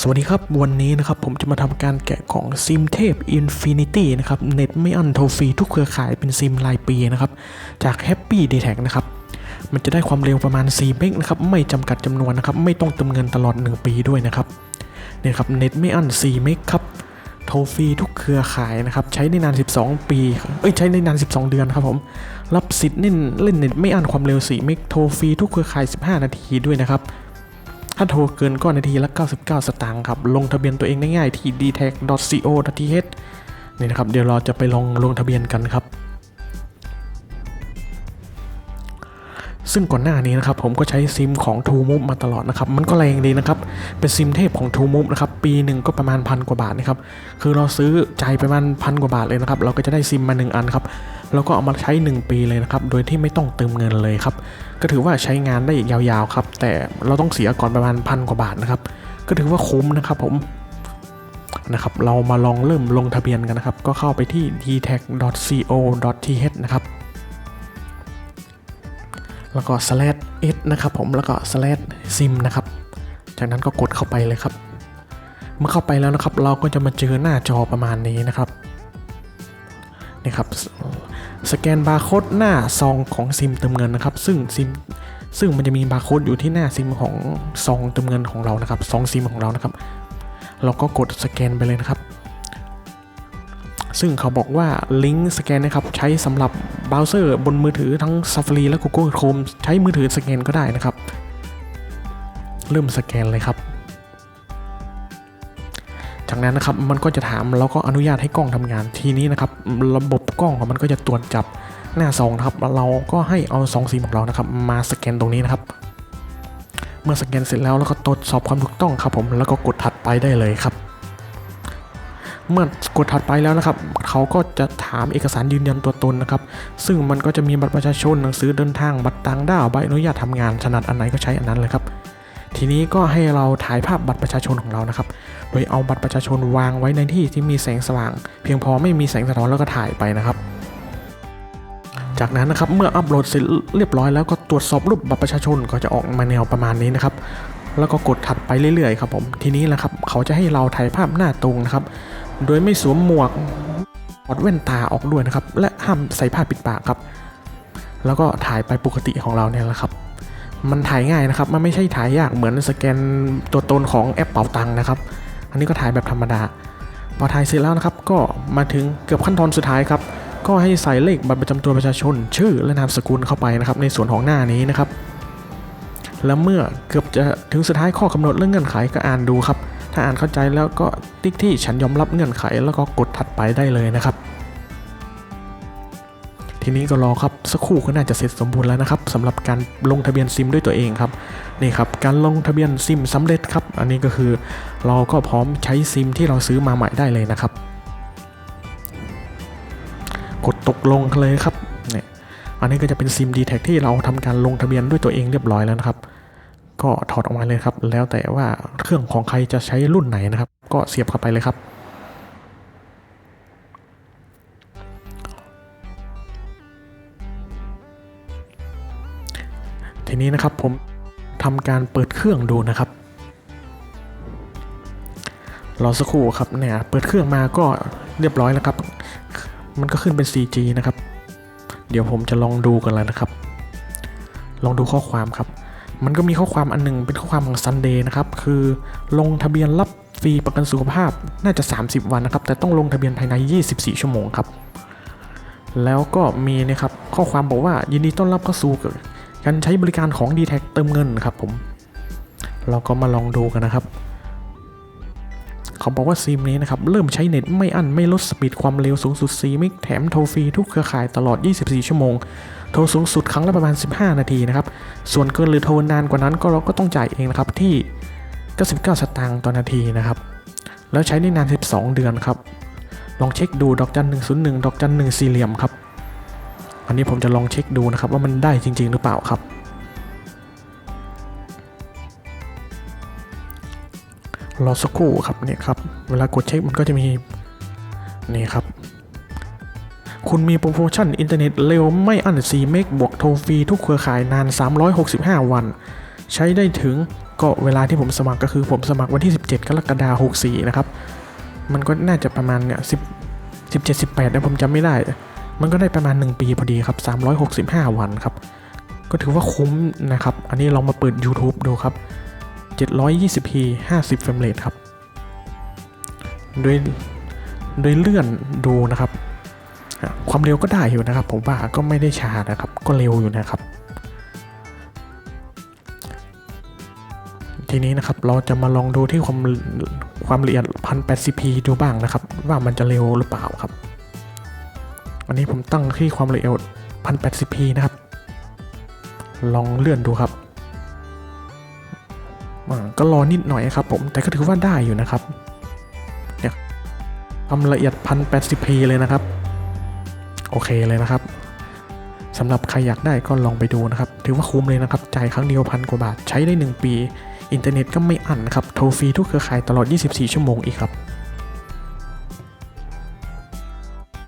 สวัสดีครับ วันนี้นะครับผมจะมาทำการแกะของซิมเทพ Infinity นะครับ เน็ตไม่อันโทรฟรีทุกเครือข่ายเป็นซิมรายปีนะครับ จาก Happy d t a c นะครับ มันจะได้ความเร็วประมาณ4เมกนะครับ ไม่จำกัดจำนวนนะครับ ไม่ต้องเติมเงินตลอด 1 ปีด้วยนะครับเนี่ยครับเน็ตไม่อัน4เมกครับโทรฟรีทุกเครือข่ายนะครับ ใช้ได้นาน 12 ปี เอ้ย ใช้ได้นาน 12 เดือนครับผม รับสิทธิ์เล่นเล่นเน็ตไม่อันความเร็ว4เมกโทรฟรีทุกเครือข่าย 15 นาทีด้วยนะครับ ถ้าโทรเกินก็นาทีละ 99 สตางค์ครับ ลงทะเบียนตัวเองได้ง่ายที่ dtech.co.th นี่นะครับ เดี๋ยวเราจะไปลองลงทะเบียนกันครับ ซึ่งก่อนหน้านี้นะครับผมก็ใช้ซิมของ t ู m o v e มาตลอดนะครับมันก็แรงดีนะครับเป็นซิมเทพของ t ู m o v e นะครับปีหนึ่งก็ประมาณพันกว่าบาทนะครับคือเราซื้อใจประมาณพันกว่าบาทเลยนะครับเราก็จะได้ซิมมา 1 อันครับแล้วก็เอามาใช้ 1 ปีเลยนะครับโดยที่ไม่ต้องเติมเงินเลยครับก็ถือว่าใช้งานได้ยาวๆครับแต่เราต้องเสียก่อนประมาณพันกว่าบาทนะครับก็ถือว่าคุ้มนะครับผมนะครับเรามาลองเริ่มลงทะเบียนกันนะครับก็เข้าไปที่ dtech.co.th นะครับ แล้วก็ slash s นะครับผมแล้วก็ slash sim นะครับ จากนั้นก็กดเข้าไปเลยครับ เมื่อเข้าไปแล้วนะครับ เราก็จะมาเจอหน้าจอประมาณนี้นะครับนี่ครับสแกนบาร์โค้ดหน้าซองของซิมเติมเงินนะครับ ซึ่งซิมซึ่งมันจะมีบาร์โค้ดอยู่ที่หน้าซิมของซองเติมเงินของเรานะครับซองซิมของเรานะครับ เราก็กดสแกนไปเลยนะครับ ซึ่งเขาบอกว่าลิงก์สแกนนะครับใช้สำหรับเบราว์เซอร์บนมือถือทั้ง Safari และ Google Chrome ใช้มือถือสแกนก็ได้นะครับ เริ่มสแกนเลยครับจากนั้นนะครับมันก็จะถามแล้วก็อนุญาตให้กล้องทำงานทีนี้นะครับระบบกล้องของมันก็จะตรวจจับหน้าซองนะครับเราก็ให้เอาซองซิมของเรานะครับมาสแกนตรงนี้นะครับ เมื่อสแกนเสร็จแล้วแล้วก็ตรวจสอบความถูกต้องครับผมแล้วก็กดถัดไปได้เลยครับ เมื่อกดถัดไปแล้วนะครับ เขาก็จะถามเอกสารยืนยันตัวตนนะครับ ซึ่งมันก็จะมีบัตรประชาชนหนังสือเดินทางบัตรต่างด้าวใบอนุญาตทำงานถนัดอันไหนก็ใช้อันนั้นเลยครับ ทีนี้ก็ให้เราถ่ายภาพบัตรประชาชนของเรานะครับ โดยเอาบัตรประชาชนวางไว้ในที่ที่มีแสงสว่าง เพียงพอไม่มีแสงสะท้อนแล้วก็ถ่ายไปนะครับจากนั้นนะครับเมื่ออัปโหลดเสร็จเรียบร้อยแล้วก็ตรวจสอบรูปบัตรประชาชนก็จะออกมาแนวประมาณนี้นะครับ แล้วก็กดถัดไปเรื่อยๆครับผมทีนี้แหละครับเขาจะให้เราถ่ายภาพหน้าตรงนะครับ โดยไม่สวมหมวกถอดแว่นตาออกด้วยนะครับ และห้ามใส่ผ้าปิดปากครับ แล้วก็ถ่ายไปปกติของเราเนี่ยแหละครับ มันถ่ายง่ายนะครับ มันไม่ใช่ถ่ายยากเหมือนสแกนตัวตนของแอปเป๋าตังค์นะครับ อันนี้ก็ถ่ายแบบธรรมดา พอถ่ายเสร็จแล้วนะครับ ก็มาถึงเกือบขั้นตอนสุดท้ายครับ ก็ให้ใส่เลขบัตรประจำตัวประชาชน ชื่อและนามสกุลเข้าไปนะครับ ในส่วนของหน้านี้นะครับ แล้วเมื่อเกือบจะถึงสุดท้ายข้อกำหนดเรื่องเงื่อนไขก็อ่านดูครับ ถ้าอ่านเข้าใจแล้วก็ติ๊กที่ฉันยอมรับเงื่อนไขแล้วก็กดถัดไปได้เลยนะครับ ทีนี้ก็รอครับสักครู่ก็น่าจะเสร็จสมบูรณ์แล้วนะครับสำหรับการลงทะเบียนซิมด้วยตัวเองครับนี่ครับการลงทะเบียนซิมสำเร็จครับ อันนี้ก็คือเราก็พร้อมใช้ซิมที่เราซื้อมาใหม่ได้เลยนะครับ กดตกลงเลยครับเนี่ยอันนี้ก็จะเป็นซิม d t แท็ที่เราทำการลงทะเบียนด้วยตัวเองเรียบร้อยแล้วนะครับ ก็ถอดออกมาเลยครับ แล้วแต่ว่าเครื่องของใครจะใช้รุ่นไหนนะครับ ก็เสียบเข้าไปเลยครับ ทีนี้นะครับผมทำการเปิดเครื่องดูนะครับรอสักครู่ครับเนี่ยเปิดเครื่องมาก็เรียบร้อยแล้วครับ มันก็ขึ้นเป็น 4G นะครับ เดี๋ยวผมจะลองดูกันแล้วนะครับ ลองดูข้อความครับ มันก็มีข้อความอันหนึงเป็นข้อความของ Sunday นะครับคือลงทะเบียนรับฟรีประกันสุขภาพน่าจะ 30 วันนะครับ แต่ต้องลงทะเบียนภายใน 24 ชั่วโมงครับ แล้วก็มีนะครับข้อความบอกว่ายินดีต้อนรับเข้าสู่การใช้บริการของ d t แทเติมเงินครับผม เราก็มาลองดูกันนะครับ เขาบอกว่าซิมนี้นะครับเริ่มใช้เน็ตไม่อั้นไม่ลดสปีดความเร็วสูงสุด4เมกแถมโทรฟรีทุกเครือข่ายตลอด 24 ชั่วโมง โทรสูงสุดครั้งละประมาณ 15 นาทีนะครับ ส่วนเกินหรือโทรนานกว่านั้นก็เราก็ต้องจ่ายเองนะครับที่ 99 สตางค์ต่อนาทีนะครับ แล้วใช้ได้นาน 12 เดือนครับ ลองเช็คดูดอกจัน 101 ดอกจัน1สี่เหลี่ยมครับ อันนี้ผมจะลองเช็คดูนะครับว่ามันได้จริง ๆ หรือเปล่าครับ รอสักครู่ครับเนี่ยครับ เวลากดเช็คมันก็จะมีนี่ครับ คุณมีโปรโมชั่นอินเทอร์เน็ตเร็วไม่อั้น4เมกบวกโทรฟรีทุกเครือข่ายนาน 365 วัน ใช้ได้ถึงก็เวลาที่ผมสมัครก็คือผมสมัครวันที่ 17 กรกฎาคม64 นะครับ มันก็น่าจะประมาณเนี่ย10 17 18นะผมจำไม่ได้ มันก็ได้ประมาณ 1 ปีพอดีครับ 365 วันครับ ก็ถือว่าคุ้มนะครับ อันนี้ลองมาเปิด YouTube ดูครับ 720p 50 เฟรมเรทครับ โดย โดยเลื่อนดูนะครับ ความเร็วก็ได้อยู่นะครับ ผมว่าก็ไม่ได้ช้านะครับ ก็เร็วอยู่นะครับ ทีนี้นะครับเราจะมาลองดูที่ความความละเอียด 1080p ดูบ้างนะครับ ว่ามันจะเร็วหรือเปล่าครับ อันนี้ผมตั้งที่ความละเอียด 1080p นะครับ ลองเลื่อนดูครับ ก็รอนิดหน่อยครับผมแต่ก็ถือว่าได้อยู่นะครับเนี่ยความละเอียด 1080p เลยนะครับ โอเคเลยนะครับสำหรับใครอยากได้ก็ลองไปดูนะครับ ถือว่าคุ้มเลยนะครับ จ่ายครั้งเดียวพันกว่าบาทใช้ได้ 1 ปี อินเทอร์เน็ตก็ไม่อั้นครับ โทรฟรีทุกเครือข่ายตลอด 24 ชั่วโมงอีกครับ